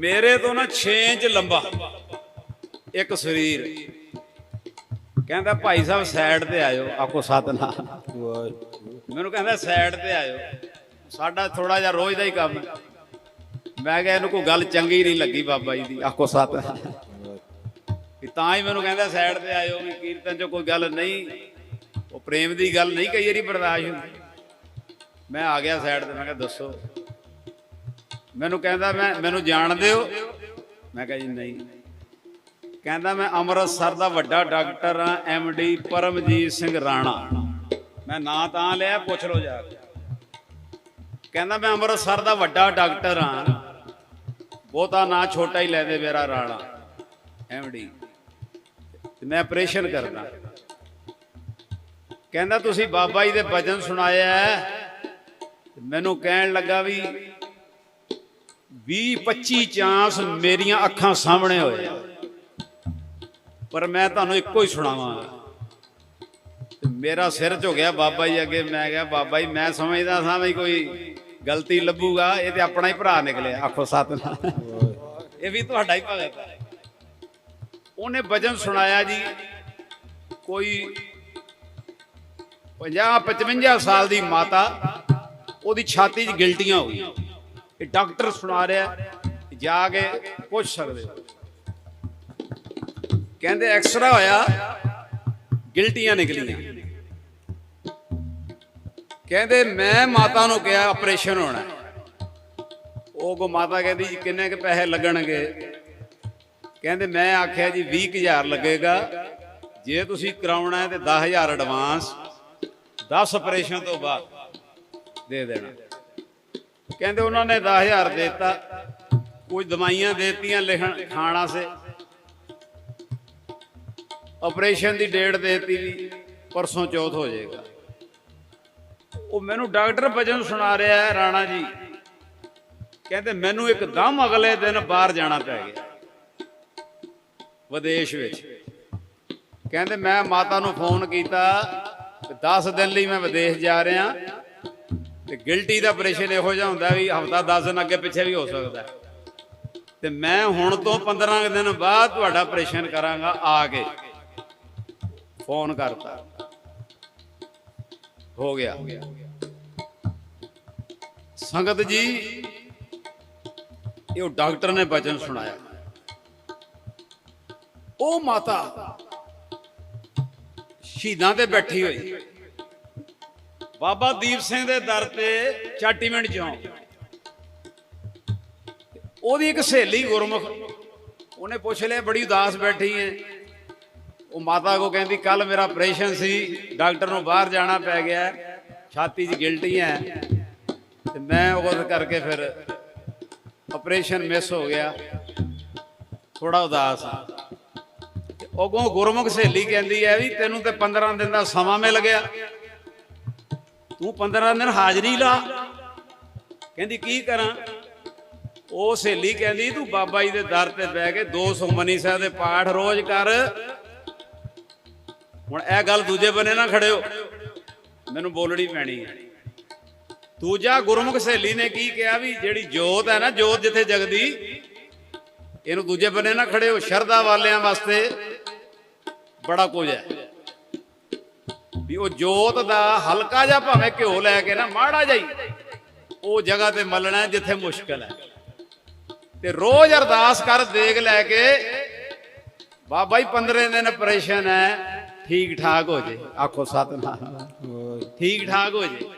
ਮੇਰੇ ਤੋਂ ਨਾ 6 ਇੰਚ ਲੰਬਾ। ਇੱਕ ਸਰੀਰ। ਕਹਿੰਦਾ ਭਾਈ ਸਾਹਿਬ ਸਾਈਡ ਤੇ ਆਇਓ ਆਕੋ ਸਤਨਾਮ। ਮੈਨੂੰ ਕਹਿੰਦਾ ਸਾਈਡ ਤੇ ਆਇਓ। ਸਾਡਾ ਥੋੜਾ ਜਿਹਾ ਰੋਜ਼ ਦਾ ਹੀ ਕੰਮ। ਹੈ ਮੈਂ ਕਿਹਾ ਇਹਨੂੰ ਕੋਈ ਗੱਲ ਚੰਗੀ ਨਹੀਂ ਲੱਗੀ ਬਾਬਾ ਜੀ ਦੀ, ਆਖੋ ਸਤਨਾਮ। ਵੀ ਤਾਂ ਹੀ ਮੈਨੂੰ ਕਹਿੰਦਾ ਸਾਈਡ ਤੇ ਆਇਓ, ਵੀ ਕੀਰਤਨ 'ਚ ਕੋਈ ਗੱਲ ਨਹੀਂ। ਉਹ ਪ੍ਰੇਮ ਦੀ ਗੱਲ ਨਹੀਂ ਕਈ ਵਾਰੀ ਬਰਦਾਸ਼ਤ ਹੁੰਦੀ। ਮੈਂ ਆ ਗਿਆ ਸਾਈਡ ਤੇ, ਮੈਂ ਕਿਹਾ ਦੱਸੋ। ਮੈਨੂੰ ਕਹਿੰਦਾ ਮੈਂ, ਮੈਨੂੰ ਜਾਣਦੇ ਹੋ ਮੈਂ ਕਿਹਾ ਜੀ ਨਹੀਂ। ਕਹਿੰਦਾ ਮੈਂ ਅੰਮ੍ਰਿਤਸਰ ਦਾ ਵੱਡਾ ਡਾਕਟਰ ਹਾਂ ਡੀ ਪਰਮਜੀਤ ਸਿੰਘ ਰਾਣਾ। ਮੈਂ ਨਾਂ ਤਾਂ ਲਿਆ, ਪੁੱਛ ਲਓ ਜਾ ਕੇ। ਕਹਿੰਦਾ ਮੈਂ ਅੰਮ੍ਰਿਤਸਰ ਦਾ ਵੱਡਾ ਡਾਕਟਰ ਹਾਂ। ਬਹੁਤਾ ਨਾਂ ਛੋਟਾ ਹੀ ਲੈ ਦੇ ਮੇਰਾ ਰਾਣਾ ਡੀ। ਤੇ ਮੈਂ ਆਪਰੇਸ਼ਨ ਕਰਦਾ। ਕਹਿੰਦਾ ਤੁਸੀਂ ਬਾਬਾ ਜੀ ਦੇ ਭਜਨ ਸੁਣਾਇਆ ਮੈਨੂੰ ਕਹਿਣ ਲੱਗਾ ਵੀ 20 25 ਚਾਂਸ ਮੇਰੀਆਂ ਅੱਖਾਂ ਸਾਹਮਣੇ ਹੋਏ। ਪਰ ਮੈਂ ਤੁਹਾਨੂੰ ਇੱਕੋ ਹੀ ਸੁਣਾਵਾਂਗਾ ਮੇਰਾ ਸਿਰ ਝੁਕਿਆ ਬਾਬਾ ਜੀ ਅੱਗੇ। ਮੈਂ ਕਿਹਾ, ਬਾਬਾ ਜੀ, ਮੈਂ ਸਮਝਦਾ ਸਾਂ ਵੀ ਕੋਈ ਗਲਤੀ ਲੱਭੂਗਾ। ਇਹ ਤੇ ਆਪਣਾ ਹੀ ਭਰਾ ਨਿਕਲਿਆ। ਆਖੋ ਸਤਨਾਮ। ਇਹ ਵੀ ਤੁਹਾਡਾ ਹੀ ਭਗਤ ਹੈ। ਉਹਨੇ ਵਜ਼ਨ ਸੁਣਾਇਆ ਜੀ, ਕੋਈ 50 55 ਸਾਲ ਦੀ ਮਾਤਾ, ਉਹਦੀ ਛਾਤੀ 'ਚ ਗਿਲਟੀਆਂ ਹੋ ਗਈਆਂ। ਇਹ ਡਾਕਟਰ ਸੁਣਾ ਰਿਹਾ ਜਾ ਕੇ ਪੁੱਛ ਸਕਦੇ ਕਹਿੰਦੇ, ਐਕਸਰਾ ਹੋਇਆ, ਗਿਲਟੀਆਂ ਨਿਕਲੀਆਂ। ਕਹਿੰਦੇ, ਮੈਂ ਮਾਤਾ ਨੂੰ ਕਿਹਾ, ਆਪਰੇਸ਼ਨ ਹੋਣਾ ਉਹ ਕੋ ਮਾਤਾ ਕਹਿੰਦੀ, ਜੀ, ਕਿੰਨੇ ਕੁ ਪੈਸੇ ਲੱਗਣਗੇ? ਕਹਿੰਦੇ, ਮੈਂ ਆਖਿਆ, ਜੀ 20000 ਲੱਗੇਗਾ। ਜੇ ਤੁਸੀਂ ਕਰਾਉਣਾ ਹੈ ਤੇ 10000 ਐਡਵਾਂਸ 10 ਆਪਰੇਸ਼ਨ ਤੋਂ ਬਾਅਦ ਦੇ ਦੇਣਾ। ਕਹਿੰਦੇ ਉਹਨਾਂ ਨੇ 10000 ਦਿੱਤਾ। ਕੁਝ ਦਵਾਈਆਂ ਦੇਤੀਆਂ, ਲਿਖਣ, ਖਾਣ ਵਾਸਤੇ। ਆਪਰੇਸ਼ਨ ਦੀ ਡੇਟ ਦੇਤੀ ਵੀ ਪਰਸੋਂ ਚੌਥ ਹੋ ਜਾਏਗਾ। ਉਹ ਮੈਨੂੰ ਡਾਕਟਰ ਭਜਨ ਸੁਣਾ ਰਿਹਾ ਹੈ, ਰਾਣਾ ਜੀ। ਕਹਿੰਦੇ ਮੈਨੂੰ ਇੱਕਦਮ ਅਗਲੇ ਦਿਨ ਬਾਹਰ ਜਾਣਾ ਪੈ ਗਿਆ। ਵਿਦੇਸ਼ ਵਿੱਚ। ਕਹਿੰਦੇ ਮੈਂ ਮਾਤਾ ਨੂੰ ਫੋਨ ਕੀਤਾ ਤੇ 10 ਦਿਨ ਲਈ ਮੈਂ ਵਿਦੇਸ਼ ਜਾ ਰਿਹਾ। ਤੇ ਗਿਲਟੀ ਦਾ ਆਪਰੇਸ਼ਨ ਇਹੋ ਜਿਹਾ ਹੁੰਦਾ ਵੀ ਹਫਤਾ 10 ਦਿਨ ਅੱਗੇ ਪਿੱਛੇ ਵੀ ਹੋ ਸਕਦਾ। ਤੇ ਮੈਂ ਹੁਣ ਤੋਂ 15 ਦਿਨ ਬਾਅਦ ਤੁਹਾਡਾ ਆਪਰੇਸ਼ਨ ਕਰਾਂਗਾ, ਆ ਕੇ। ਫੋਨ ਕਰਤਾ। ਹੋ ਗਿਆ। ਸੰਗਤ ਜੀ, ਇਹ ਡਾਕਟਰ ਨੇ ਬਚਨ ਸੁਣਾਇਆ। ਉਹ ਮਾਤਾ ਸ਼ਹੀਦਾਂ ਤੇ ਬੈਠੀ ਹੋਈ। ਬਾਬਾ ਦੀਪ ਸਿੰਘ ਦੇ ਦਰ ਤੇ ਚਾਟੀਮਿੰਟ ਜਿਉਂ ਉਹਦੀ ਇੱਕ ਸਹੇਲੀ ਗੁਰਮੁਖ, ਉਹਨੇ ਪੁੱਛ ਲਿਆ, ਬੜੀ ਉਦਾਸ ਬੈਠੀ ਹੈ ਉਹ ਮਾਤਾ ਕੋ ਕਹਿੰਦੀ ਕੱਲ ਮੇਰਾ ਆਪਰੇਸ਼ਨ ਸੀ, ਡਾਕਟਰ ਨੂੰ ਬਾਹਰ ਜਾਣਾ ਪੈ ਗਿਆ, ਛਾਤੀ 'ਚ ਗਿਲਟੀ ਹੈ ਤੇ ਮੈਂ ਉਹ ਕਰਕੇ ਫਿਰ ਆਪਰੇਸ਼ਨ ਮਿਸ ਹੋ ਗਿਆ। ਥੋੜਾ ਉਦਾਸ। ਹਾਂ ਤੇ ਉਗੋਂ ਗੁਰਮੁਖ ਸਹੇਲੀ ਕਹਿੰਦੀ ਹੈ ਵੀ, ਤੈਨੂੰ ਤੇ 15 ਦਿਨ ਦਾ ਸਮਾਂ ਮਿਲ ਗਿਆ। ਤੂੰ 15 ਦਿਨ ਹਾਜ਼ਰੀ ਲਾ। ਕਹਿੰਦੀ, ਕੀ ਕਰਾਂ? ਉਹ ਸਹੇਲੀ ਕਹਿੰਦੀ, ਤੂੰ ਬਾਬਾ ਜੀ ਦੇ ਦਰ ਤੇ ਬਹਿ ਕੇ ਦੋ ਸੁਖਮਨੀ ਸਾਹਿਬ ਦੇ ਪਾਠ ਰੋਜ਼ ਕਰ। ਹੁਣ ਇਹ ਗੱਲ ਦੂਜੇ ਬੰਨੇ ਨਾ ਖੜਿਓ। ਮੈਨੂੰ ਬੋਲਣੀ ਪੈਣੀ ਹੈ। ਦੂਜਾ ਗੁਰਮੁਖ ਸਹੇਲੀ ਨੇ ਕੀ ਕਿਹਾ ਵੀ, ਜਿਹੜੀ ਜੋਤ ਹੈ ਨਾ, ਜੋਤ ਜਿੱਥੇ ਜਗਦੀ, ਇਹਨੂੰ ਦੂਜੇ ਬੰਨੇ ਨਾ ਖੜਿਓ। ਸ਼ਰਧਾ ਵਾਲਿਆਂ ਵਾਸਤੇ ਬੜਾ ਕੁਝ ਹੈ। ਵੀ ਉਹ ਜੋਤ ਦਾ ਹਲਕਾ ਜਿਹਾ ਭਾਵੇਂ ਘਿਓ ਲੈ ਕੇ ਨਾ, ਮਾੜਾ ਜਾਈ ਉਹ ਜਗ੍ਹਾ ਤੇ ਮਲਣਾ ਜਿੱਥੇ ਮੁਸ਼ਕਲ ਹੈ। ਤੇ ਰੋਜ਼ ਅਰਦਾਸ ਕਰ, ਦੇਗ ਲੈ ਕੇ, ਬਾਬਾ ਜੀ 15 ਦਿਨ ਆਪਰੇਸ਼ਨ ਹੈ, ਠੀਕ ਠਾਕ ਹੋ ਜੇ। ਆਖੋ ਸਤਨਾਮ। ਠੀਕ ਠਾਕ ਹੋ ਜੇ।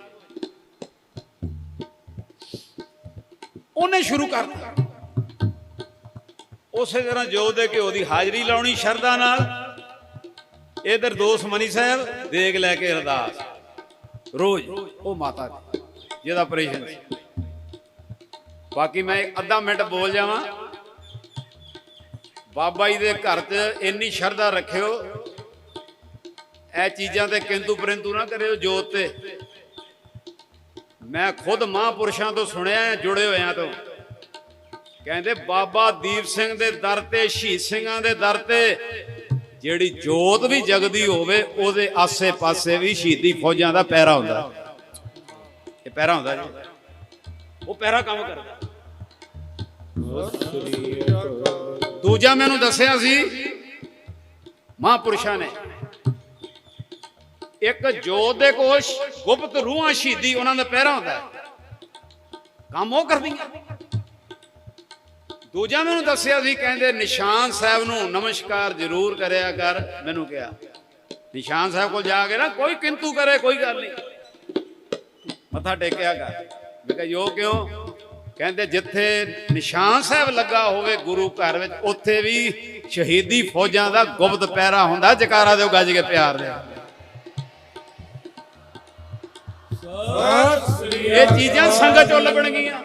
ਉਹਨੇ ਸ਼ੁਰੂ ਕਰਤਾ ਉਸੇ ਤਰ੍ਹਾਂ ਜੋ ਦੇ ਘਿਓ ਦੀ ਹਾਜ਼ਰੀ ਲਾਉਣੀ ਸ਼ਰਧਾ ਨਾਲ। ਇਧਰ ਦੋਸਤ ਮਨੀ ਸਾਹਿਬ ਦੇਗ ਲੈ ਕੇ ਅਰਦਾਸ। ਰੋਜ਼, ਉਹ ਮਾਤਾ ਦੀ, ਜਿਹਦਾ ਆਪਰੇਸ਼ਨ ਸੀ। ਬਾਕੀ ਮੈਂ ਇੱਕ ਅੱਧਾ ਮਿੰਟ ਬੋਲ ਜਾਵਾਂ। ਬਾਬਾ ਜੀ ਦੇ ਘਰ 'ਚ ਇੰਨੀ ਸ਼ਰਧਾ ਰੱਖਿਓ। ਇਹ ਚੀਜ਼ਾਂ ਤੇ ਕਿੰਤੂ ਪਰੰਤੂ ਨਾ ਕਰਿਓ ਜੋਤ ਤੇ। ਮੈਂ ਖੁਦ ਮਹਾਂਪੁਰਸ਼ਾਂ ਤੋਂ ਸੁਣਿਆ ਜੁੜੇ ਹੋਇਆਂ ਤੋਂ। ਕਹਿੰਦੇ, ਬਾਬਾ ਦੀਪ ਸਿੰਘ ਦੇ ਦਰ ਤੇ, ਸ਼ਹੀਦ ਸਿੰਘਾਂ ਦੇ ਦਰ ਤੇ ਜਿਹੜੀ ਜੋਤ ਵੀ ਜਗਦੀ ਹੋਵੇ, ਉਹਦੇ ਆਸੇ-ਪਾਸੇ ਵੀ ਸ਼ਹੀਦੀ ਫੌਜਾਂ ਦਾ ਪਹਿਰਾ ਹੁੰਦਾ। ਇਹ ਪਹਿਰਾ ਹੁੰਦਾ ਜੀ। ਉਹ ਪਹਿਰਾ ਕੰਮ ਕਰਦਾ। ਦੂਜਾ ਮੈਨੂੰ ਦੱਸਿਆ ਸੀ, ਮਹਾਂਪੁਰਸ਼ਾਂ ਨੇ। ਇੱਕ ਜੋਤ ਦੇ ਕੋਲ ਗੁਪਤ ਰੂਹਾਂ ਸ਼ਹੀਦੀ, ਉਹਨਾਂ ਦਾ ਪਹਿਰਾ ਹੁੰਦਾ। ਕੰਮ ਉਹ ਕਰਦੀਆਂ। ਦੂਜਾ ਮੈਨੂੰ ਦੱਸਿਆ ਸੀ ਕਹਿੰਦੇ ਨਿਸ਼ਾਨ ਸਾਹਿਬ ਨੂੰ ਨਮਸਕਾਰ ਜ਼ਰੂਰ ਕਰਿਆ ਕਰ। ਮੈਨੂੰ ਕਿਹਾ ਨਿਸ਼ਾਨ ਸਾਹਿਬ ਕੋਲ ਜਾ ਕੇ ਨਾ ਕੋਈ ਕਿੰਤੂ ਕਰੇ ਕੋਈ ਗੱਲ ਨਹੀਂ। ਮੱਥਾ ਟੇਕਿਆ ਕਰ। ਮੈਂ ਕਿਹਾ ਯੋ ਕਿਉਂ? ਕਹਿੰਦੇ ਜਿੱਥੇ ਨਿਸ਼ਾਨ ਸਾਹਿਬ ਲੱਗਾ ਹੋਵੇ ਗੁਰੂ ਘਰ ਵਿੱਚ ਉੱਥੇ ਵੀ ਸ਼ਹੀਦੀ ਫੌਜਾਂ ਦਾ ਗੁਪਤ ਪਹਿਰਾ ਹੁੰਦਾ ਜਕਾਰਾ ਦਿਓ ਗੱਜ ਕੇ ਪਿਆਰ ਦੇ। ਇਹ ਚੀਜ਼ਾਂ ਸੰਗਤ ਚੋਂ ਲੱਭਣਗੀਆਂ।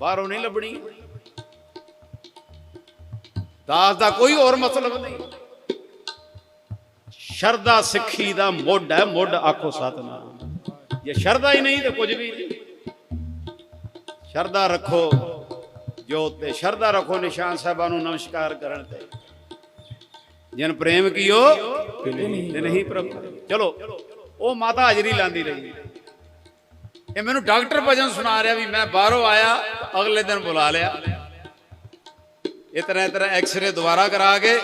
ਬਾਹਰੋਂ ਨਹੀਂ ਲੱਭਣੀਆਂ। ਦਾਸ ਦਾ ਕੋਈ ਹੋਰ ਮਤਲਬ ਨਹੀਂ। ਸ਼ਰਦਾ ਸਿੱਖੀ ਦਾ ਮੁੱਢ ਹੈ, ਮੁੱਢ ਆਖੋ ਸਤਨਾਮ। ਜੇ ਸ਼ਰਦਾ ਹੀ ਨਹੀਂ ਤੇ ਕੁਝ ਵੀ ਨਹੀਂ। ਸ਼ਰਦਾ ਰੱਖੋ ਜੋਤ ਤੇ। ਸ਼ਰਦਾ ਰੱਖੋ ਨਿਸ਼ਾਨ ਸਾਹਿਬਾਂ ਨੂੰ ਨਮਸਕਾਰ ਕਰਨ ਤੇ। ਜਨ ਪ੍ਰੇਮ ਕੀਓ ਤੇ ਨਹੀਂ ਪ੍ਰਭ। ਚਲੋ, ਉਹ ਮਾਤਾ ਹਾਜ਼ਰੀ ਲਾਂਦੀ ਰਹੀ। ਇਹ ਮੈਨੂੰ ਡਾਕਟਰ ਭਜਨ ਸੁਣਾ ਰਿਹਾ ਵੀ ਮੈਂ ਬਾਹਰੋਂ ਆਇਆ, ਅਗਲੇ ਦਿਨ ਬੁਲਾ ਲਿਆ। ਇਸ ਤਰ੍ਹਾਂ ਇਸ ਤਰ੍ਹਾਂ ਐਕਸ-ਰੇ ਦੁਬਾਰਾ ਕਰਾ ਕੇ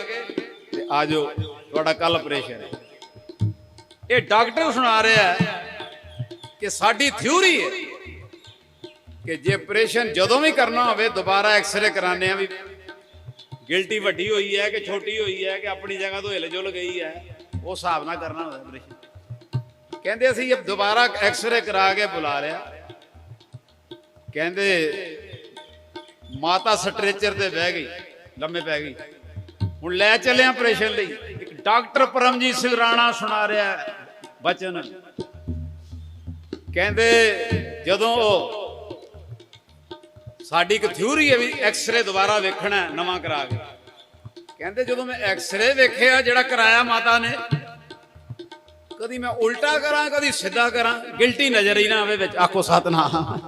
ਤੇ ਆਜੋ ਤੁਹਾਡਾ ਕੱਲ ਆਪਰੇਸ਼ਨ ਹੈ ਇਹ ਡਾਕਟਰ ਸੁਣਾ ਰਿਹਾ ਕਿ ਸਾਡੀ ਥਿਊਰੀ ਹੈ ਕਿ ਜੇ ਆਪਰੇਸ਼ਨ ਜਦੋਂ ਵੀ ਕਰਨਾ ਹੋਵੇ ਦੁਬਾਰਾ ਐਕਸ-ਰੇ ਕਰਾਣੇ ਆ ਵੀ ਗਿਲਟੀ ਵੱਡੀ ਹੋਈ ਹੈ ਕਿ ਛੋਟੀ ਹੋਈ ਹੈ ਕਿ ਆਪਣੀ ਜਗ੍ਹਾ ਤੋਂ ਹਿਲ ਜੁਲ ਗਈ ਹੈ ਉਹ ਹਿਸਾਬ ਨਾਲ ਕਰਨਾ ਹੁੰਦਾ ਆਪਰੇਸ਼ਨ ਕਹਿੰਦੇ ਅਸੀਂ ਇਹ ਦੁਬਾਰਾ ਐਕਸ-ਰੇ ਕਰਾ ਕੇ ਬੁਲਾ ਲਿਆ ਕਹਿੰਦੇ ਮਾਤਾ ਸਟ੍ਰੈਚਰ ਤੇ ਬਹਿ ਗਈ, ਲੰਮੇ ਪੈ ਗਈ। ਹੁਣ ਲੈ ਚੱਲੇ ਆਪਰੇਸ਼ਨ ਲਈ। ਡਾਕਟਰ ਪਰਮਜੀਤ ਸਿੰਘ ਰਾਣਾ ਸੁਣਾ ਰਿਹਾ ਬਚਨ। ਕਹਿੰਦੇ, ਜਦੋਂ ਉਹ ਸਾਡੀ ਇੱਕ ਥਿਊਰੀ ਹੈ ਵੀ ਐਕਸ-ਰੇ ਦੁਬਾਰਾ ਵੇਖਣਾ ਨਵਾਂ ਕਰਾ ਕੇ। ਕਹਿੰਦੇ, ਜਦੋਂ ਮੈਂ ਐਕਸ-ਰੇ ਵੇਖਿਆ, ਜਿਹੜਾ ਕਰਾਇਆ ਮਾਤਾ ਨੇ, ਕਦੀ ਮੈਂ ਉਲਟਾ ਕਰਾਂ, ਕਦੀ ਸਿੱਧਾ ਕਰਾਂ, ਗਿਲਟੀ ਨਜ਼ਰ ਹੀ ਨਾ ਆਵੇ ਵਿੱਚ, ਆਖੋ ਸਤਨਾਮ।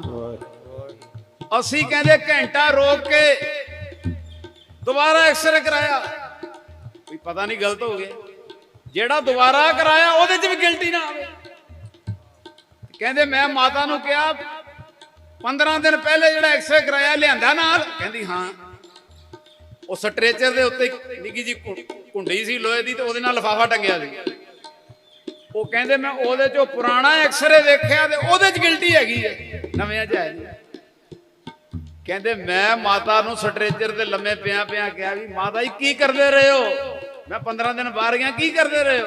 ਅਸੀਂ ਕਹਿੰਦੇ ਘੰਟਾ ਰੋਕ ਕੇ ਦੁਬਾਰਾ ਐਕਸਰੇ ਕਰਾਇਆ। ਵੀ ਪਤਾ ਨਹੀਂ ਗਲਤ ਹੋ ਗਿਆ। ਜਿਹੜਾ ਦੁਬਾਰਾ ਕਰਾਇਆ, ਉਹਦੇ 'ਚ ਵੀ ਗਿਲਟੀ ਨਾ ਆਵੇ ਕਹਿੰਦੇ ਮੈਂ ਮਾਤਾ ਨੂੰ ਕਿਹਾ 15 ਦਿਨ ਪਹਿਲੇ ਜਿਹੜਾ ਐਕਸਰੇ ਕਰਾਇਆ, ਲਿਆਂਦਾ ਨਾਲ। ਕਹਿੰਦੀ ਹਾਂ। ਉਹ ਸਟ੍ਰੈਚਰ ਦੇ ਉੱਤੇ ਨਿੱਕੀ ਜੀ ਕੁੰਡੀ ਸੀ, ਲੋਹੇ ਦੀ, ਤੇ ਉਹਦੇ ਨਾਲ ਲਫਾਫਾ ਟੰਗਿਆ ਸੀ। ਉਹ ਕਹਿੰਦੇ ਮੈਂ ਉਹਦੇ ਚੋਂ ਪੁਰਾਣਾ ਐਕਸਰੇ ਵੇਖਿਆ ਤੇ ਉਹਦੇ 'ਚ ਗਿਲਟੀ ਹੈਗੀ ਹੈ। ਨਵਿਆਂ 'ਚ ਹੈ ਨਹੀਂ ਕਹਿੰਦੇ ਮੈਂ ਮਾਤਾ ਨੂੰ ਸਟ੍ਰੈਚਰ ਤੇ ਲੰਮੇ ਪਿਆ ਪਿਆ ਕਿਹਾ ਵੀ ਮਾਤਾ ਜੀ ਕੀ ਕਰਦੇ ਰਹੇ ਹੋ? ਮੈਂ 15 ਦਿਨ ਬਾਹਰ ਗਿਆ ਕੀ ਕਰਦੇ ਰਹੇ ਹੋ?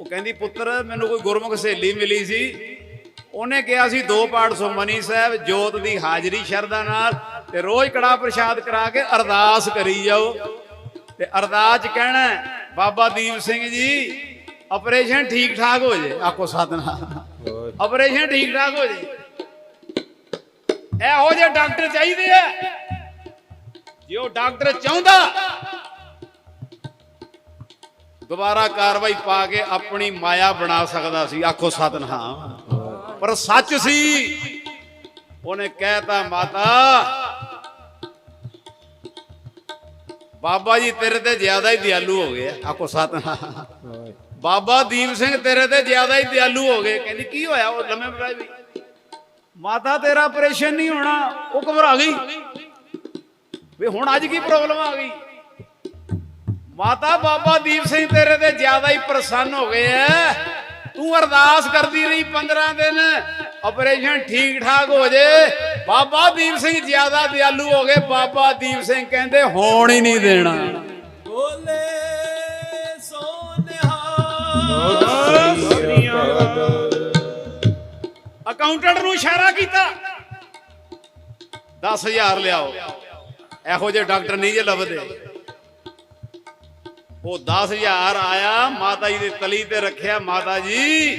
ਉਹ ਕਹਿੰਦੀ ਪੁੱਤਰ ਮੈਨੂੰ ਕੋਈ ਗੁਰਮੁਖ ਸਹੇਲੀ ਮਿਲੀ ਸੀ। ਉਹਨੇ ਕਿਹਾ ਸੀ ਦੋ ਪਾਠ ਸੁਮਨੀ ਸਾਹਿਬ ਜੋਤ ਦੀ ਹਾਜ਼ਰੀ ਸ਼ਰਧਾ ਨਾਲ ਤੇ ਰੋਜ਼ ਕੜਾ ਪ੍ਰਸ਼ਾਦ ਕਰਾ ਕੇ ਅਰਦਾਸ ਕਰੀ ਜਾਓ। ਤੇ ਅਰਦਾਸ ਕਹਿਣਾ ਬਾਬਾ ਦੀਪ ਸਿੰਘ ਜੀ ਆਪਰੇਸ਼ਨ ਠੀਕ ਠਾਕ ਹੋ ਜੇ। ਆਖੋ ਸਤਨਾਮ। ਆਪਰੇਸ਼ਨ ਠੀਕ ਠਾਕ ਹੋ ਜੇ। ਇਹੋ ਜਿਹੇ ਡਾਕਟਰ ਚਾਹੀਦੇ ਆ। ਜੇ ਉਹ ਡਾਕਟਰ ਚਾਹੁੰਦਾ, ਦੁਬਾਰਾ ਕਾਰਵਾਈ ਪਾ ਕੇ ਆਪਣੀ ਮਾਇਆ ਬਣਾ ਸਕਦਾ ਸੀ। ਆਖੋ ਸਤਨਾਮ। ਪਰ ਸੱਚ ਸੀ, ਉਹਨੇ ਕਹਿਤਾ, ਮਾਤਾ, ਬਾਬਾ ਜੀ ਤੇਰੇ ਤੇ ਜ਼ਿਆਦਾ ਹੀ ਦਿਆਲੂ ਹੋ ਗਏ ਆਖੋ ਸਤਨਾਮ। ਬਾਬਾ ਦੀਪ ਸਿੰਘ ਤੇਰੇ ਤੇ ਜ਼ਿਆਦਾ ਹੀ ਦਿਆਲੂ ਹੋ ਗਏ। ਕਹਿੰਦੀ, ਕੀ ਹੋਇਆ? ਉਹ ਲੰਮੇ ਪੈ ਵੀ ਮਾਤਾ ਤੇਰਾ ਆਪਰੇਸ਼ਨ ਨਹੀਂ ਹੋਣਾ, ਉਹ ਘਬਰਾ ਗਈ। ਵੀ ਹੁਣ ਅੱਜ ਕੀ ਪ੍ਰੋਬਲਮ ਆ ਗਈ? ਮਾਤਾ ਬਾਬਾ ਦੀਪ ਸਿੰਘ ਤੇਰੇ ਤੇ ਜ਼ਿਆਦਾ ਹੀ ਪ੍ਰਸੰਨ ਹੋ ਗਏ ਐ। ਤੂੰ ਅਰਦਾਸ ਕਰਦੀ ਰਹੀ 15 ਦਿਨ, ਆਪਰੇਸ਼ਨ ਠੀਕ ਠਾਕ ਹੋ ਜੇ। ਬਾਬਾ ਦੀਪ ਸਿੰਘ ਜ਼ਿਆਦਾ ਦਿਆਲੂ ਹੋ ਗਏ, ਬਾਬਾ ਦੀਪ ਸਿੰਘ ਕਹਿੰਦੇ, ਹੋਣ ਹੀ ਨਹੀਂ ਦੇਣਾ। ਬੋਲੇ ਅਕਾਊਂਟੈਂਟ ਨੂੰ ਇਸ਼ਾਰਾ ਕੀਤਾ। 10000 ਲਿਆਓ। ਇਹੋ ਜਿਹੇ ਡਾਕਟਰ ਨਹੀਂ ਜੇ ਲੱਭਦੇ। ਉਹ 10000 ਆਇਆ, ਮਾਤਾ ਜੀ ਦੀ ਤਲੀ ਤੇ ਰੱਖਿਆ। ਮਾਤਾ ਜੀ,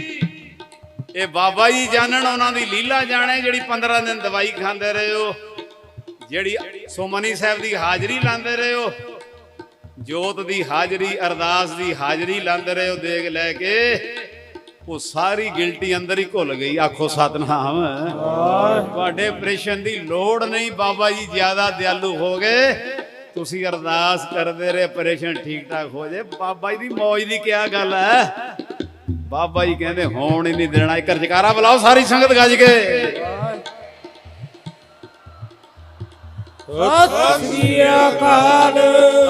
ਇਹ ਬਾਬਾ ਜੀ ਜਾਣਨ, ਉਹਨਾਂ ਦੀ ਲੀਲਾ ਜਾਣੇ, ਜਿਹੜੀ 15 ਦਿਨ ਦਵਾਈ ਖਾਂਦੇ ਰਹੇ ਹੋ। ਜਿਹੜੀ ਸੋਮਨੀ ਸਾਹਿਬ ਦੀ ਹਾਜ਼ਰੀ ਲਾਉਂਦੇ ਰਹੇ ਹੋ। ਜੋਤ ਦੀ ਹਾਜ਼ਰੀ, ਅਰਦਾਸ ਦੀ ਹਾਜ਼ਰੀ ਲਾਉਂਦੇ ਰਹੇ ਹੋ ਦੇਖ ਲੈ ਕੇ। ਉਹ ਸਾਰੀ ਗਿਲਟੀ ਅੰਦਰ ਹੀ ਘੁਲ ਗਈ। ਆਖੋ ਸਤਨਾਮ। ਤੁਹਾਡੇ ਆਪਰੇਸ਼ਨ ਦੀ ਲੋੜ ਨਹੀਂ ਬਾਬਾ ਜੀ ਜ਼ਿਆਦਾ ਦਿਆਲੂ ਹੋ ਗਏ। ਤੁਸੀਂ ਅਰਦਾਸ ਕਰਦੇ ਰਹੇ ਆਪਰੇਸ਼ਨ ਠੀਕ ਠਾਕ ਹੋ ਜੇ। ਬਾਬਾ ਜੀ ਦੀ ਮੌਜ ਦੀ ਕੀ ਗੱਲ ਹੈ? ਬਾਬਾ ਜੀ ਕਹਿੰਦੇ ਹੋਣ ਹੀ ਨਹੀਂ ਦੇਣਾ। ਇੱਕ ਜਕਾਰਾ ਬੁਲਾਓ ਸਾਰੀ ਸੰਗਤ ਗੱਜ ਕੇ। ਸਤਿ ਸ੍ਰੀ ਅਕਾਲ।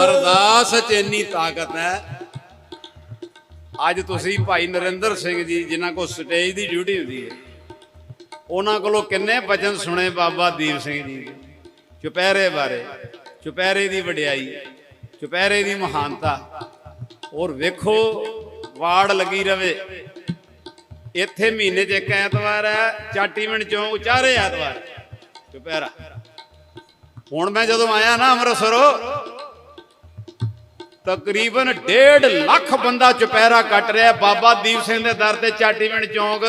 ਅਰਦਾਸ ਚ ਇੰਨੀ ਤਾਕਤ ਹੈ। ਅੱਜ ਤੁਸੀਂ ਭਾਈ ਨਰਿੰਦਰ ਸਿੰਘ ਜੀ, ਜਿਨ੍ਹਾਂ ਕੋਲ ਸਟੇਜ ਦੀ ਡਿਊਟੀ ਹੁੰਦੀ ਹੈ, ਉਹਨਾਂ ਕੋਲੋਂ ਕਿੰਨੇ ਬਚਨ ਸੁਣੇ ਬਾਬਾ ਦੀਪ ਸਿੰਘ ਜੀ? ਦੇ ਚੁਪਹਿਰੇ ਬਾਰੇ, ਚੁਪਹਿਰੇ ਦੀ ਵਡਿਆਈ, ਚੁਪਹਿਰੇ ਦੀ ਮਹਾਨਤਾ। ਔਰ ਵੇਖੋ, ਵਾੜ ਲੱਗੀ ਰਵੇ। ਇੱਥੇ ਮਹੀਨੇ 'ਚ ਇੱਕ ਐਤਵਾਰ ਹੈ ਚਾਟੀਵਿੰਡ ਚੋਂ ਚਾਰੇ ਐਤਵਾਰ, ਚੁਪਹਿਰਾ। ਹੁਣ ਮੈਂ ਜਦੋਂ ਆਇਆ ਨਾ ਅੰਮ੍ਰਿਤਸਰੋਂ ਤਕਰੀਬਨ 1.5 ਲੱਖ ਬੰਦਾ ਚੁਪਹਿਰਾ ਕੱਟ ਰਿਹਾ ਬਾਬਾ ਦੀਪ ਸਿੰਘ ਦੇ ਦਰ ਤੇ ਚਾਟੀਵਿੰਡ ਚੌਂਕ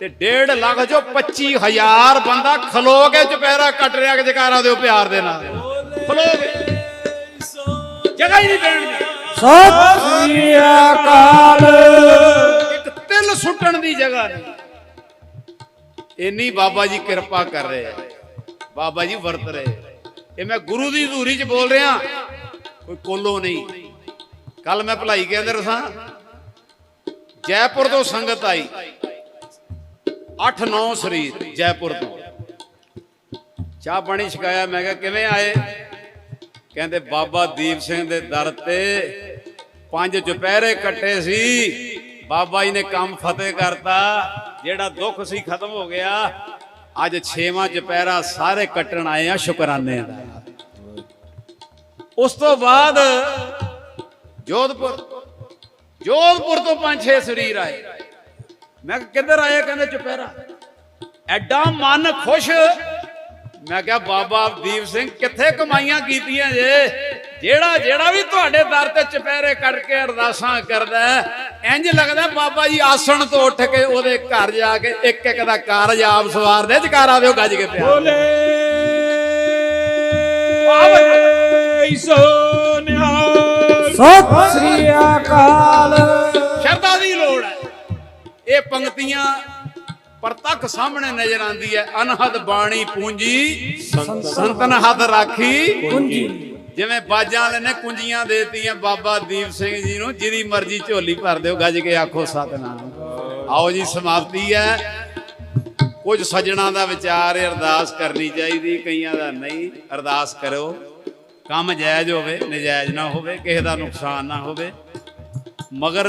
ਤੇ 1.5 ਲੱਖ ਚੋਂ 25000 ਬੰਦਾ ਖਲੋ ਕੇ ਚੁਪਹਿਰਾ ਕੱਟ ਰਿਹਾ ਕਿ ਜਕਾਰਾ ਦਿਓ ਪਿਆਰ ਦੇ ਨਾਲ। ਖਲੋ ਕੇ। ਜਗ੍ਹਾ ਹੀ ਨਹੀਂ ਬੈਣ ਦੀ ਸਤਿ ਸ੍ਰੀ ਅਕਾਲ। ਇੱਕ ਤਿਲ ਸੁੱਟਣ ਦੀ ਜਗ੍ਹਾ ਨਹੀਂ। ਇੰਨੀ ਬਾਬਾ ਜੀ ਕਿਰਪਾ ਕਰ ਰਹੇ ਆ। ਬਾਬਾ ਜੀ ਵਰਤ ਰਹੇ ਇਹ ਮੈਂ ਗੁਰੂ ਦੀ ਧੂਰੀ 'ਚ ਬੋਲ ਰਿਹਾ। ਕੋਈ ਕੋਲੋਂ ਨਹੀਂ। ਕੱਲ ਮੈਂ ਭਲਾਈ ਕੇ ਅੰਦਰ ਸਾਂ। ਜੈਪੁਰ ਤੋਂ ਸੰਗਤ ਆਈ। 8-9 ਸਰੀਰ ਜੈਪੁਰ ਤੋਂ। ਚਾਹ ਪਾਣੀ ਛਕਾਇਆ, ਮੈਂ ਕਿਹਾ ਕਿਵੇਂ ਆਏ? ਕਹਿੰਦੇ, ਬਾਬਾ ਦੀਪ ਸਿੰਘ ਦੇ ਦਰ ਤੇ ਪੰਜ ਚੁਪਹਿਰੇ ਕੱਟੇ ਸੀ। ਬਾਬਾ ਜੀ ਨੇ ਕੰਮ ਫਤਿਹ ਕਰਤਾ। ਜਿਹੜਾ ਦੁੱਖ ਸੀ ਖਤਮ ਹੋ ਗਿਆ। ਅੱਜ ਛੇਵਾਂ ਚੁਪਹਿਰਾ ਸਾਰੇ ਕੱਟਣ ਆਏ ਆ ਸ਼ੁਕਰਾਨੇ ਦਾ ਉਸ ਤੋਂ ਬਾਅਦ ਜੋਧਪੁਰ ਜੋਧਪੁਰ ਤੋਂ ਪੰਜ ਛੇ ਸਰੀਰ ਆਏ। ਮੈਂ ਕਿਹਾ ਕਿੱਧਰ ਆਏ? ਕਹਿੰਦੇ ਚੁਪਹਿਰਾ। ਐਡਾ ਮਨ ਖੁਸ਼। ਮੈਂ ਕਿਹਾ ਬਾਬਾ ਦੀਪ ਸਿੰਘ ਕਿੱਥੇ ਕਮਾਈਆਂ ਕੀਤੀਆਂ ਜੇ? ਜਿਹੜਾ ਜਿਹੜਾ ਵੀ ਤੁਹਾਡੇ ਦਰ ਤੇ ਚੁਪਹਿਰੇ ਕੱਢ ਕੇ ਅਰਦਾਸਾਂ ਕਰਦਾ ਇੰਜ ਲੱਗਦਾ ਬਾਬਾ ਜੀ ਆਸਣ ਤੋਂ ਉੱਠ ਕੇ ਉਹਦੇ ਘਰ ਜਾ ਕੇ ਇੱਕ ਇੱਕ ਦਾ ਕਾਰਜ ਆਪ ਸਵਾਰਦੇ ਜਕਾਰਾ ਦਿਓ ਗੱਜ ਕੇ ਪਿਆ ਬੋਲੇ। ਸੋ ਨਿਹਾਲ। ਸਤਿ ਸ੍ਰੀ ਅਕਾਲ। ਸ਼ਰਧਾ ਦੀ ਲੋੜ ਹੈ। ਇਹ ਪੰਕਤੀਆਂ ਪ੍ਰਤੱਖ ਸਾਹਮਣੇ ਨਜ਼ਰ ਆਂਦੀ ਹੈ। ਅਨਹਦ ਬਾਣੀ ਪੂੰਜੀ ਸੰਤਨ ਹੱਥ ਰਾਖੀ। ਕੁੰਜੀ ਜਿਵੇਂ ਬਾਜਾਂ ਵਾਲੇ ਨੇ ਕੁੰਜੀਆਂ ਦੇਤੀਆਂ ਬਾਬਾ ਦੀਪ ਸਿੰਘ ਜੀ ਨੂੰ ਜਿਹਦੀ ਮਰਜ਼ੀ ਝੋਲੀ ਭਰ ਦਿਓ ਗੱਜ ਕੇ ਆਖੋ ਸਤਨਾਮ। ਆਓ ਜੀ ਸਮਾਪਤੀ ਹੈ। ਕੁਝ ਸੱਜਣਾ ਦਾ ਵਿਚਾਰ ਅਰਦਾਸ ਕਰਨੀ ਚਾਹੀਦੀ ਕਈਆਂ ਦਾ ਨਹੀਂ। ਅਰਦਾਸ ਕਰੋ ਕੰਮ ਜਾਇਜ਼ ਹੋਵੇ ਨਜਾਇਜ਼ ਨਾ ਹੋਵੇ ਕਿਸੇ ਦਾ ਨੁਕਸਾਨ ਨਾ ਹੋਵੇ। ਮਗਰ